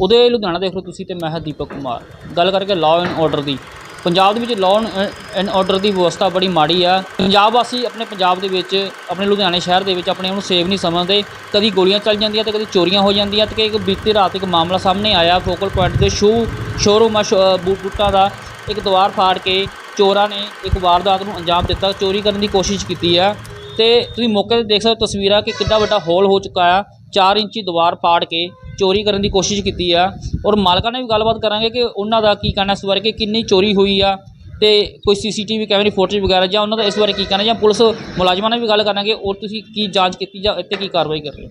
ਉਹਦੇ ਲੁਧਿਆਣਾ ਦੇਖ ਲਓ ਤੁਸੀਂ ਤੇ ਮੈਂ ਹਾਂ ਦੀਪਕ ਕੁਮਾਰ। ਗੱਲ ਕਰਕੇ ਲਾਅ ਐਂਡ ਆਰਡਰ ਦੀ। ਪੰਜਾਬ ਦੇ ਵਿੱਚ ਲਾਅ ਐਂਡ ਆਰਡਰ ਦੀ ਵਿਵਸਥਾ ਬੜੀ ਮਾੜੀ ਆ। ਪੰਜਾਬ ਵਾਸੀ ਆਪਣੇ ਪੰਜਾਬ ਦੇ ਵਿੱਚ, ਆਪਣੇ ਲੁਧਿਆਣੇ ਸ਼ਹਿਰ ਦੇ ਵਿੱਚ ਆਪਣੇ ਆਪ ਨੂੰ ਸੇਫ ਨਹੀਂ ਸਮਝਦੇ। ਕਦੀ ਗੋਲੀਆਂ ਚੱਲ ਜਾਂਦੀਆਂ ਤੇ ਕਦੀ ਚੋਰੀਆਂ ਹੋ ਜਾਂਦੀਆਂ ਤੇ ਇੱਕ ਬੀਤੀ ਰਾਤ ਇੱਕ ਮਾਮਲਾ ਸਾਹਮਣੇ ਆਇਆ ਫੋਕਲ ਪੁਆਇੰਟ ਦੇ ਸ਼ੂ ਸ਼ੋਰੂਮ ਆ, ਸ਼ੋ- ਬੂਟ ਬੂਟਾਂ ਦਾ। ਇੱਕ ਦੀਵਾਰ ਫਾੜ ਕੇ ਚੋਰਾਂ ਨੇ ਇੱਕ ਵਾਰਦਾਤ ਨੂੰ ਅੰਜਾਮ ਦਿੱਤਾ। ਚੋਰੀ ਕਰਨ ਦੀ ਕੋਸ਼ਿਸ਼ ਕੀਤੀ ਆ। ਤੇ ਤੁਸੀਂ ਮੌਕੇ ਤੇ ਦੇਖ ਸਕਦੇ ਹੋ ਤਸਵੀਰਾਂ ਕਿ ਕਿੱਡਾ ਵੱਡਾ ਹੋਲ ਹੋ ਚੁੱਕਾ ਆ। 4 ਇੰਚੀ ਦੀਵਾਰ ਪਾੜ ਕੇ ਚੋਰੀ ਕਰਨ ਦੀ ਕੋਸ਼ਿਸ਼ ਕੀਤੀ ਆ। ਔਰ ਮਾਲਕਾਂ ਨਾਲ ਵੀ ਗੱਲਬਾਤ ਕਰਾਂਗੇ ਕਿ ਉਹਨਾਂ ਦਾ ਕੀ ਕਹਿਣਾ ਇਸ ਬਾਰੇ ਕਿ ਕਿੰਨੀ ਚੋਰੀ ਹੋਈ ਆ ਤੇ ਕੋਈ ਸੀਸੀਟੀਵੀ ਕੈਮਰੇ, ਫੋਟੋਜ ਵਗੈਰਾ ਜਾਂ ਉਹਨਾਂ ਦਾ ਇਸ ਬਾਰੇ ਕੀ ਕਹਿਣਾ ਜਾਂ ਪੁਲਿਸ ਮੁਲਾਜ਼ਮਾਂ ਨਾਲ ਵੀ ਗੱਲ ਕਰਾਂਗੇ। ਔਰ ਤੁਸੀਂ ਕੀ ਜਾਂਚ ਕੀਤੀ ਜਾਂ ਇੱਥੇ ਕੀ ਕਾਰਵਾਈ ਕਰ ਰਹੇ ਹੋ?